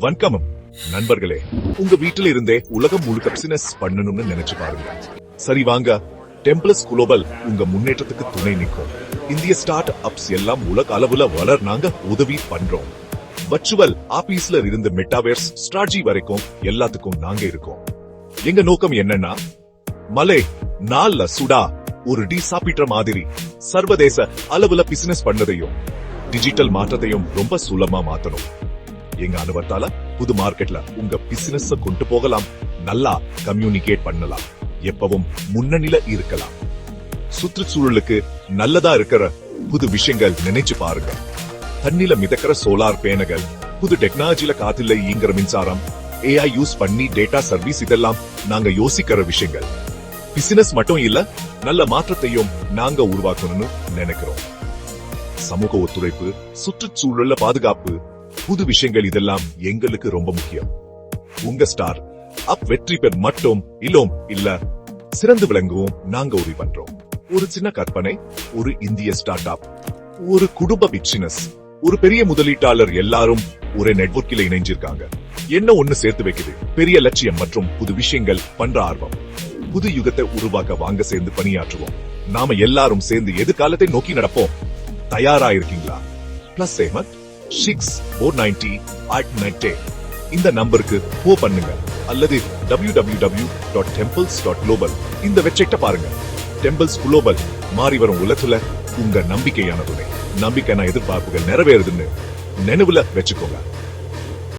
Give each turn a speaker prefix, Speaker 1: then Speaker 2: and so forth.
Speaker 1: வணக்கம் நண்பர்களே உங்க வீட்டில இருந்தே உலகம் முழுக்க பிசினஸ் பண்ணணும்னு நினைச்சு பாருங்க. சரி வாங்க டெம்பிளஸ் குளோபல் உங்க முன்னேற்றத்துக்கு துணை நிற்கும். இந்திய ஸ்டார்ட் அப்ஸ் எல்லாம் உலக அளவுல வளர் நாங்க உதவி பண்றோம். வர்ச்சுவல் ஆபீஸ்ல இருந்து மெட்டாவேர்ஸ் ஸ்ட்ராட்ஜி வரைக்கும் எல்லாத்துக்கும் நாங்க இருக்கோம். எங்க நோக்கம் என்னன்னா மலை நாள்ல சுடா ஒரு டி சாப்பிட்ட மாதிரி சர்வதேச அளவுல பிசினஸ் பண்ணதையும் டிஜிட்டல் மாற்றத்தையும் ரொம்ப சுலமா மாத்தணும். எங்க அனுபவத்தால புது மார்க்கெட்ல உங்க பிசினஸ் கொண்டு போகலாம். நல்லா கம்யூனிகேட் பண்ணலாம். எப்பவும் முன்னணியில இருக்கலாம். சுற்றுச்சூழலுக்கு நல்லதா இருக்கிற புது விஷயங்கள் நினைச்சு பாருங்க. தண்ணில மிதக்கிற சோலார் பேனகள் புது டெக்னாலஜில காத்துல இயங்குற மின்சாரம் ஏஐ யூஸ் பண்ணி டேட்டா சர்வீஸ் இதெல்லாம் நாங்க யோசிக்கிற விஷயங்கள். பிசினஸ் மட்டும் இல்ல நல்ல மாற்றத்தையும் நாங்க உருவாக்கணும்னு நினைக்கிறோம். சமூக ஒத்துழைப்பு சுற்றுச்சூழல பாதுகாப்பு புது விஷயங்கள் இதெல்லாம் எங்களுக்கு ரொம்ப முக்கியம். உங்க ஸ்டார் அப் வெற்றி பெற மட்டும் இல்லோம் இல்ல சிறந்து விளங்கவும் நாங்க உதவி பண்றோம். ஒரு சின்ன கற்பனை ஒரு இந்திய ஸ்டார்ட் அப் ஒரு குடும்ப பிசினஸ் ஒரு பெரிய முதலீட்டாளர் எல்லாரும் ஒரே நெட்வொர்க்கில் இணைஞ்சிருக்காங்க. என்ன ஒண்ணு சேர்த்து வைக்குது? பெரிய லட்சியம் மற்றும் புது விஷயங்கள் பண்ற ஆர்வம். புது யுகத்தை உருவாக்க வாங்க சேர்ந்து பணியாற்றுவோம். நாம எல்லாரும் சேர்ந்து எதிர்காலத்தை நோக்கி நடப்போம். தயாரா இருக்கீங்களா? Plus சேமத் six four ninety eight ninety இந்த நம்பருக்கு போ பண்ணுங்க. அல்லது W W W dot temples dot global இந்த வெப்சைட்டை பாருங்க. டெம்பிள்ஸ் குளோபல் மாறி வரும் உலகத்துல உங்க நம்பிக்கையான துணை நம்பிக்கையான எதிர்பார்ப்புகள் நிறைவேறுதுன்னு நினைவுல வச்சுக்கோங்க.